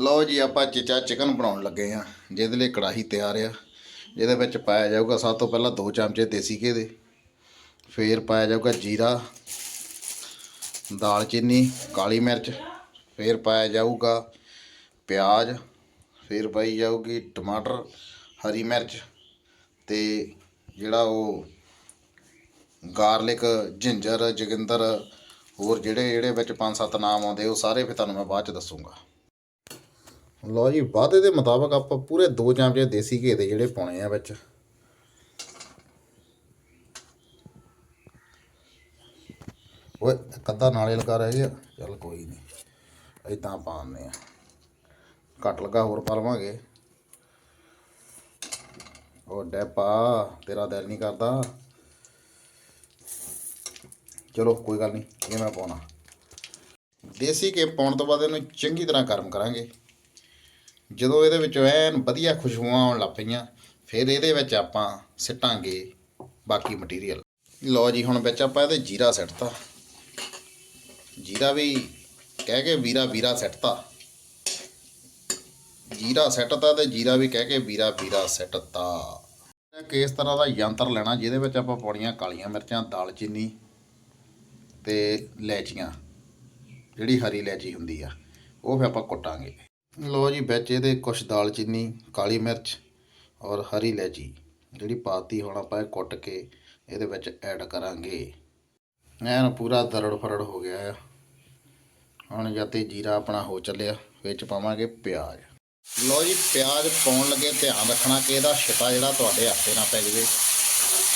ਲਓ ਜੀ, ਆਪਾਂ ਚਿਚਾ ਚਿਕਨ ਬਣਾਉਣ ਲੱਗੇ ਆ ਜਿਹਦੇ ਲਈ ਕੜਾਹੀ ਤਿਆਰ ਆ। ਜਿਹਦੇ ਵਿੱਚ ਪਾਇਆ ਜਾਊਗਾ ਸਭ ਤੋਂ ਪਹਿਲਾਂ 2 ਚਮਚੇ ਦੇਸੀ ਘੇ ਦੇ। ਫੇਰ ਪਾਇਆ ਜਾਊਗਾ ਜੀਰਾ ਦਾਲਚੀਨੀ ਕਾਲੀ ਮਿਰਚ। ਫੇਰ ਪਾਇਆ ਜਾਊਗਾ ਪਿਆਜ਼। ਫੇਰ ਪਾਈ ਜਾਊਗੀ ਟਮਾਟਰ, ਹਰੀ ਮਿਰਚ ਤੇ ਜਿਹੜਾ ਉਹ ਗਾਰਲਿਕ, ਜਿੰਜਰ, ਜਗਿੰਦਰ ਹੋਰ ਜਿਹੜੇ ਜਿਹੜੇ ਵਿੱਚ ਪੰਜ ਸੱਤ ਨਾਮ ਆਉਂਦੇ, ਉਹ ਸਾਰੇ ਫਿਰ ਤੁਹਾਨੂੰ ਮੈਂ ਬਾਅਦ ਚ ਦੱਸੂਗਾ। ਲਓ ਜੀ, ਵਾਅਦੇ ਦੇ ਮੁਤਾਬਕ ਆਪਾਂ ਪੂਰੇ 2 ਚਮਚੇ ਦੇਸੀ ਘੇ ਦੇ ਜਿਹੜੇ ਪਾਉਣੇ ਆ ਵਿੱਚ। ਓਏ ਕੱਦਾ ਨਾਲੇ ਲਗਾ ਰਹਿ ਗਿਆ ਚੱਲ ਕੋਈ ਨਹੀਂ ਇਦਾਂ ਪਾਉਂਦੇ ਆ। ਘੱਟ ਲਗਾ ਹੋਰ ਪਾ ਲਵਾਂਗੇ। ਉਹ ਡੈਪਾ, ਤੇਰਾ ਦਿਲ ਨਹੀਂ ਕਰਦਾ। ਚਲੋ, ਕੋਈ ਗੱਲ ਨਹੀਂ, ਇਹ ਮੈਂ ਪਾਉਣਾ। ਦੇਸੀ ਘੀ ਪਾਉਣ ਤੋਂ ਬਾਅਦ ਇਹਨੂੰ ਚੰਗੀ ਤਰ੍ਹਾਂ ਗਰਮ ਕਰਾਂਗੇ। ਜਦੋਂ ਇਹਦੇ ਵਿੱਚੋਂ ਐਨ ਵਧੀਆ ਖੁਸ਼ਬੂਆਂ ਆਉਣ ਲੱਗ ਪਈਆਂ, ਫਿਰ ਇਹਦੇ ਵਿੱਚ ਆਪਾਂ ਸਿੱਟਾਂਗੇ ਬਾਕੀ ਮਟੀਰੀਅਲ ਲਓ ਜੀ, ਹੁਣ ਵਿੱਚ ਆਪਾਂ ਇਹਦੇ ਜੀਰਾ ਸਿੱਟਤਾ। ਜੀਰਾ ਵੀ ਕਹਿ ਕੇ ਵੀਰਾ ਵੀਰਾ ਸਿੱਟਤਾ। ਜੀਰਾ ਸਿੱਟਤਾ ਤੇ ਜੀਰਾ ਵੀ ਕਹਿ ਕੇ ਵੀਰਾ ਵੀਰਾ ਸਿੱਟਤਾ। ਕਿਸ ਤਰ੍ਹਾਂ ਦਾ ਯੰਤਰ ਲੈਣਾ, ਜਿਹਦੇ ਵਿੱਚ ਆਪਾਂ ਪਾਉਣੀਆਂ ਕਾਲੀਆਂ ਮਿਰਚਾਂ ਦਾਲਚੀਨੀ ਤੇ ਲੈਚੀਆਂ। ਜਿਹੜੀ ਹਰੀ ਲੈਚੀ ਹੁੰਦੀ ਆ, ਉਹ ਫਿਰ ਆਪਾਂ ਕੁੱਟਾਂਗੇ। ਲਓ ਜੀ, ਵਿੱਚ ਇਹਦੇ ਕੁਛ ਦਾਲਚੀਨੀ ਕਾਲੀ ਮਿਰਚ ਔਰ ਹਰੀ ਇਲਾਇਚੀ, ਜਿਹੜੀ ਪਾਤੀ ਹੁਣ ਆਪਾਂ ਇਹ ਕੁੱਟ ਕੇ ਇਹਦੇ ਵਿੱਚ ਐਡ ਕਰਾਂਗੇ। ਐਨ ਪੂਰਾ ਦਰੜ ਫਰੜ ਹੋ ਗਿਆ ਆ। ਹੁਣ ਜਦ ਤੇ ਜੀਰਾ ਆਪਣਾ ਹੋ ਚੱਲਿਆ, ਵਿੱਚ ਪਾਵਾਂਗੇ ਪਿਆਜ਼। ਲਓ ਜੀ, ਪਿਆਜ਼ ਪਾਉਣ ਲੱਗੇ, ਧਿਆਨ ਰੱਖਣਾ ਕਿ ਇਹਦਾ ਛਿਟਾ ਜਿਹੜਾ ਤੁਹਾਡੇ ਹੱਥੇ ਨਾ ਪੈ ਜਾਵੇ।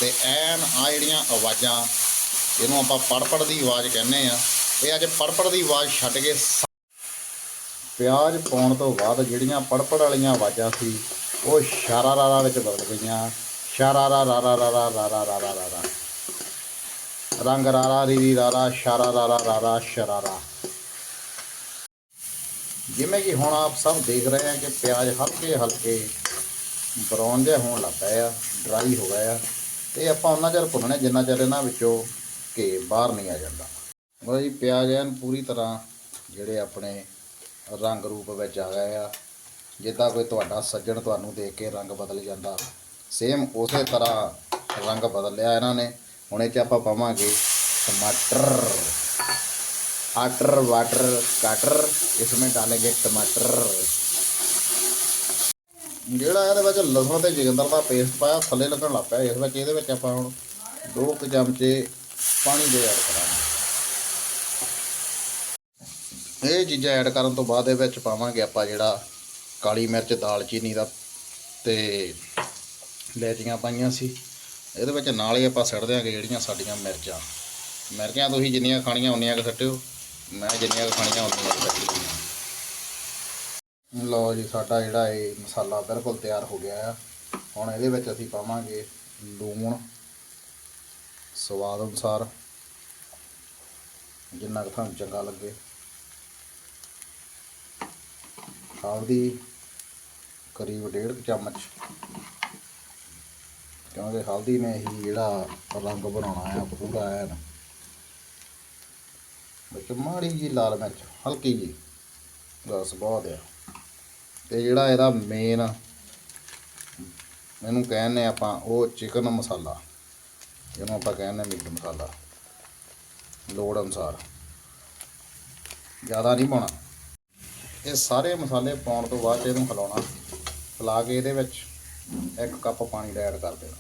ਤੇ ਐਨ ਆ ਜਿਹੜੀਆਂ ਆਵਾਜ਼ਾਂ, ਇਹਨੂੰ ਆਪਾਂ ਪੜਪੜ ਦੀ ਆਵਾਜ਼ ਕਹਿੰਦੇ ਆ। ਇਹ ਅੱਜ ਪੜਪੜ ਦੀ ਆਵਾਜ਼ ਛੱਡ ਕੇ ਪਿਆਜ਼ ਪਾਉਣ ਤੋਂ ਬਾਅਦ ਜਿਹੜੀਆਂ ਪੜਪੜ ਵਾਲੀਆਂ ਆਵਾਜ਼ਾਂ ਸੀ, ਉਹ ਸ਼ਾਰਾ ਰਾਰਾ ਵਿੱਚ ਬਦਲ ਗਈਆਂ। ਸ਼ਾਰਾ ਰਾ ਰਾ ਰਾ ਰਾ ਰਾ ਰਾ ਰਾ ਰਾ ਰਾ ਰਾ ਰਾ ਰੰਗ ਰਾਰਾ ਰੀ ਰੀ ਰਾਰਾ ਸ਼ਾਰਾ ਰਾ ਰਾਰਾ ਸ਼ਰਾਰਾ। ਜਿਵੇਂ ਕਿ ਹੁਣ ਆਪ ਸਭ ਦੇਖ ਰਹੇ ਆ ਕਿ ਪਿਆਜ਼ ਹਲਕੇ ਹਲਕੇ ਬਰਾਊਨ ਜਿਹਾ ਹੋਣ ਲੱਗ ਪਏ ਆ ਡਰਾਈ ਹੋ ਗਿਆ ਆ। ਤੇ ਆਪਾਂ ਉਹਨਾਂ ਚਿਰ ਭੁੰਨਣੇ, ਜਿੰਨਾ ਚਿਰ ਇਹਨਾਂ ਵਿੱਚੋਂ ਘੇ ਬਾਹਰ ਨਹੀਂ ਆ ਜਾਂਦਾ। ਉਹ ਜੀ, ਪਿਆਜ਼ ਐਨ ਪੂਰੀ ਤਰ੍ਹਾਂ ਜਿਹੜੇ ਆਪਣੇ ਰੰਗ ਰੂਪ ਵਿੱਚ ਆ ਗਿਆ ਆ। ਜਿੱਦਾਂ ਕੋਈ ਤੁਹਾਡਾ ਸੱਜਣ ਤੁਹਾਨੂੰ ਦੇਖ ਕੇ ਰੰਗ ਬਦਲ ਜਾਂਦਾ। ਸੇਮ ਉਸੇ ਤਰ੍ਹਾਂ ਰੰਗ ਬਦਲ ਲਿਆ ਇਹਨਾਂ ਨੇ। ਹੁਣ ਇਹ ਚ ਆਪਾਂ ਪਾਵਾਂਗੇ ਟਮਾਟਰ। ਆਟਰ, ਵਾਟਰ, ਕਾਟਰ। ਇਸ ਵਿੱਚ ਡਾਲेंगे ਟਮਾਟਰ। ਜਿਹੜਾ ਇਹਦੇ ਵਿੱਚ ਲਸਣ ਤੇ ਜਿਗੰਦਰ ਦਾ ਪੇਸਟ ਪਾਇਆ, ਥੱਲੇ ਲੱਗਣ ਲੱਗ ਪਿਆ। ਇਸ ਵਿੱਚ ਇਹਦੇ ਵਿੱਚ ਆਪਾਂ ਹੁਣ 2 ਚਮਚੇ ਪਾਣੀ ਦੇ ਐਡ ਕਰਾਂਗੇ। ਇਹ ਚੀਜ਼ਾਂ ਐਡ ਕਰਨ ਤੋਂ ਬਾਅਦ ਇਹ ਵਿੱਚ ਪਾਵਾਂਗੇ ਆਪਾਂ ਜਿਹੜਾ ਕਾਲੀ ਮਿਰਚ ਦਾਲਚੀਨੀ ਦਾ ਤੇ ਲੈਚੀਆਂ ਪਾਈਆਂ ਸੀ। ਇਹਦੇ ਵਿੱਚ ਨਾਲ ਹੀ ਆਪਾਂ ਸਿੱਟ ਦਿਆਂਗੇ ਜਿਹੜੀਆਂ ਸਾਡੀਆਂ ਮਿਰਚਾਂ। ਮਿਰਚਾਂ ਤੁਸੀਂ ਜਿੰਨੀਆਂ ਖਾਣੀਆਂ ਉਨੀਆਂ ਕੁ ਸੱਟਿਓ। ਮੈਂ ਜਿੰਨੀਆਂ ਕੁ ਖਾਣੀਆਂ ਉਨੀਆਂ ਕੁ ਸੱਟੀ ਲਓ ਜੀ, ਸਾਡਾ ਜਿਹੜਾ ਇਹ ਮਸਾਲਾ ਬਿਲਕੁਲ ਤਿਆਰ ਹੋ ਗਿਆ ਆ। ਹੁਣ ਇਹਦੇ ਵਿੱਚ ਅਸੀਂ ਪਾਵਾਂਗੇ ਲੂਣ। ਸਵਾਦ ਅਨੁਸਾਰ। ਜਿੰਨਾ ਕੁ ਤੁਹਾਨੂੰ ਚੰਗਾ ਲੱਗੇ। ਹਲਦੀ ਕਰੀਬ ਡੇਢ ਕੁ ਚਮਚ। ਕਿਉਂਕਿ ਹਲਦੀ ਨੇ ਹੀ ਜਿਹੜਾ ਰੰਗ ਬਣਾਉਣਾ ਆ, ਪੂਰਾ ਐਨ। ਵਿੱਚ ਮਾੜੀ ਜੀ ਲਾਲ ਮਿਰਚ, ਹਲਕੀ ਜੀ ਬਸ ਬਹੁਤ ਆ। ਤੇ ਜਿਹੜਾ ਇਹਦਾ ਮੇਨ ਇਹਨੂੰ ਕਹਿੰਦੇ ਆਪਾਂ ਉਹ ਚਿਕਨ ਮਸਾਲਾ। ਇਹਨੂੰ ਆਪਾਂ ਕਹਿੰਦੇ ਮੀਟ ਮਸਾਲਾ। ਲੋੜ ਅਨੁਸਾਰ। ਜ਼ਿਆਦਾ ਨਹੀਂ ਪਾਉਣਾ। ਇਹ ਸਾਰੇ ਮਸਾਲੇ ਪਾਉਣ ਤੋਂ ਬਾਅਦ 'ਚ ਇਹਨੂੰ ਹਿਲਾਉਣਾ ਹਿਲਾ ਕੇ ਇਹਦੇ ਵਿੱਚ ਇੱਕ ਕੱਪ ਪਾਣੀ ਦਾ ਐਡ ਕਰ ਦੇਣਾ।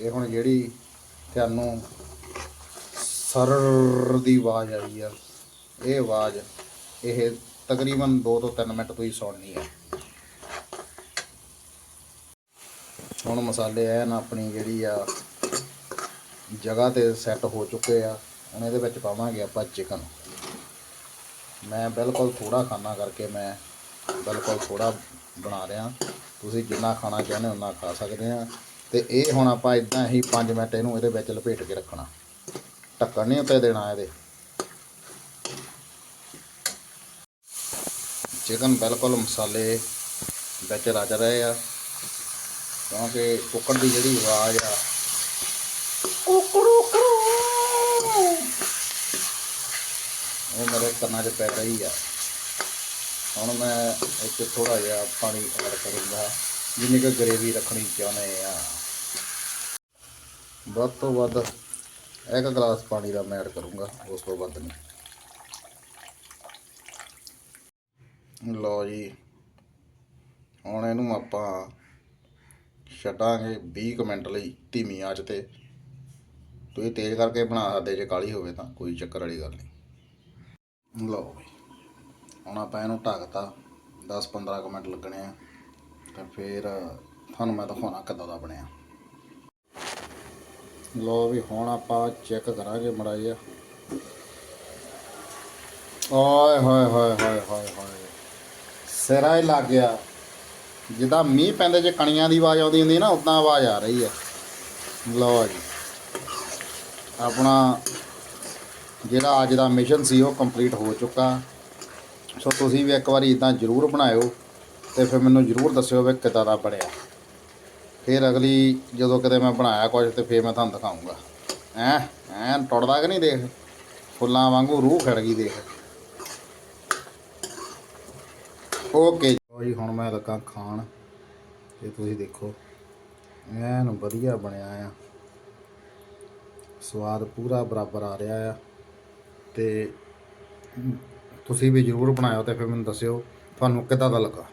ਇਹ ਹੁਣ ਜਿਹੜੀ ਤੁਹਾਨੂੰ ਸਰਰ ਦੀ ਆਵਾਜ਼ ਆਈ ਆ, ਇਹ ਆਵਾਜ਼ ਇਹ ਤਕਰੀਬਨ 2 ਤੋਂ 3 ਮਿੰਟ ਤੁਸੀਂ ਸੁਣਨੀ ਹੈ ਹੁਣ ਮਸਾਲੇ ਐਨ ਆਪਣੀ ਜਿਹੜੀ ਆ ਜਗ੍ਹਾ ਤੇ ਸੈੱਟ ਹੋ ਚੁੱਕੇ ਆ, ਹੁਣ ਇਹਦੇ ਵਿੱਚ ਪਾਵਾਂਗੇ ਆਪਾਂ ਚਿਕਨ ਮੈਂ ਬਿਲਕੁਲ ਥੋੜਾ ਖਾਣਾ ਕਰਕੇ ਮੈਂ ਬਿਲਕੁਲ ਥੋੜਾ ਬਣਾ ਰਿਹਾ। ਤੁਸੀਂ ਜਿੰਨਾ ਖਾਣਾ ਚਾਹੁੰਦੇ ਉਨਾ ਖਾ ਸਕਦੇ ਆ। ਤੇ ਇਹ ਹੁਣ ਆਪਾਂ ਇਦਾਂ ਹੀ 5 ਮਿੰਟ ਇਹਨੂੰ ਇਹਦੇ ਵਿੱਚ ਲਪੇਟ ਕੇ ਰੱਖਣਾ। ਢੱਕਣ ਨਹੀਂ ਉੱਤੇ ਦੇਣਾ ਇਹਦੇ। ਚਿਕਨ ਬਿਲਕੁਲ ਮਸਾਲੇ ਵਿੱਚ ਰਚ ਰਹੇ ਆ। ਕਿਉਂਕਿ ਕੁੱਕੜ ਦੀ ਜਿਹੜੀ ਆਵਾਜ਼ ਆ, ਕੁਕੜੂ ਉਹ ਮੇਰੇ ਕੰਨਾਂ 'ਚ ਪੈ ਗਈ ਆ। ਹੁਣ ਮੈਂ ਇੱਥੇ ਥੋੜਾ ਜਿਹਾ ਪਾਣੀ ਐਡ ਕਰੂੰਗਾ। ਜਿੰਨੀ ਕੁ ਗਰੇਵੀ ਰੱਖਣੀ ਚਾਹੁੰਦੇ ਆ। ਵੱਧ ਤੋਂ ਵੱਧ ਇੱਕ ਗਲਾਸ ਪਾਣੀ ਦਾ ਮੈਂ ਐਡ ਕਰੂੰਗਾ, ਉਸ ਤੋਂ ਵੱਧ ਨਹੀਂ। ਲਓ ਜੀ, ਹੁਣ ਇਹਨੂੰ ਆਪਾਂ ਛੱਡਾਂਗੇ 20 ਕੁ ਮਿੰਟ ਲਈ ਧੀਮੀ ਆਂਚ ਤੇ। ਤੁਸੀਂ ਤੇਜ਼ ਕਰਕੇ ਬਣਾ ਸਕਦੇ ਜੇ ਕਾਲੀ ਹੋਵੇ ਤਾਂ, ਕੋਈ ਚੱਕਰ ਵਾਲੀ ਗੱਲ ਨਹੀਂ। ਲਓ ਵੀ ਹੁਣ ਆਪਾਂ ਇਹਨੂੰ ਢੱਕਤਾ। 10-15 ਕੁ ਮਿੰਟ ਲੱਗਣੇ ਆ। ਤੇ ਫਿਰ ਤੁਹਾਨੂੰ ਮੈਂ ਦਿਖਾਉਣਾ ਕਿੱਦਾਂ ਦਾ ਬਣਿਆ। ਲਓ ਵੀ ਹੁਣ ਆਪਾਂ ਚੈੱਕ ਕਰਾਂਗੇ ਮੜਾ ਜਿਹਾ। ਓਏ ਹੋਏ ਹੋਏ ਹੋਏ ਹੋਏ ਹੋਏ। ਸਿਰਾ ਹੀ ਲੱਗ ਗਿਆ। ਜਿੱਦਾਂ ਮੀਂਹ ਪੈਂਦੇ ਜੇ ਕਣੀਆਂ ਦੀ ਆਵਾਜ਼ ਆਉਂਦੀ ਹੁੰਦੀ ਨਾ, ਉਦਾਂ ਆਵਾਜ਼ ਆ ਰਹੀ ਹੈ ਲਓ ਜੀ। ਆਪਣਾ ਜਿਹੜਾ ਅੱਜ ਦਾ ਮਿਸ਼ਨ ਸੀ ਉਹ ਕੰਪਲੀਟ ਹੋ ਚੁੱਕਾ। ਸੋ ਤੁਸੀਂ ਵੀ ਇੱਕ ਵਾਰੀ ਇਦਾਂ ਜ਼ਰੂਰ ਬਣਾਇਓ ਤੇ ਫਿਰ ਮੈਨੂੰ ਜ਼ਰੂਰ ਦੱਸਿਓ ਵੀ ਕਿੱਦਾਂ ਦਾ ਬਣਿਆ। ਫਿਰ ਅਗਲੀ ਜਦੋਂ ਕਿਤੇ ਮੈਂ ਬਣਾਇਆ ਕੁਝ ਤੇ ਫਿਰ ਮੈਂ ਤੁਹਾਨੂੰ ਦਿਖਾਉਂਗਾ ਐ ਐਨ ਟੁੱਟਦਾ ਕਿ ਨਹੀਂ ਦੇਖ? ਫੁੱਲਾਂ ਵਾਂਗੂ ਰੂਹ ਖੜ ਗਈ ਦੇਖ। ਓਕੇ ਜੀ। ਹੁਣ ਮੈਂ ਲੱਗਾ ਖਾਣ। ਤੇ ਤੁਸੀਂ ਦੇਖੋ, ਐਨ ਵਧੀਆ ਬਣਿਆ ਆ। ਸਵਾਦ ਪੂਰਾ ਬਰਾਬਰ ਆ ਰਿਹਾ ਆ। ਤੇ ਤੁਸੀਂ ਵੀ ਜ਼ਰੂਰ ਬਣਾਇਓ ਤੇ ਫਿਰ ਮੈਨੂੰ ਦੱਸਿਓ ਤੁਹਾਨੂੰ ਕਿੱਦਾਂ ਦਾ ਲੱਗਾ?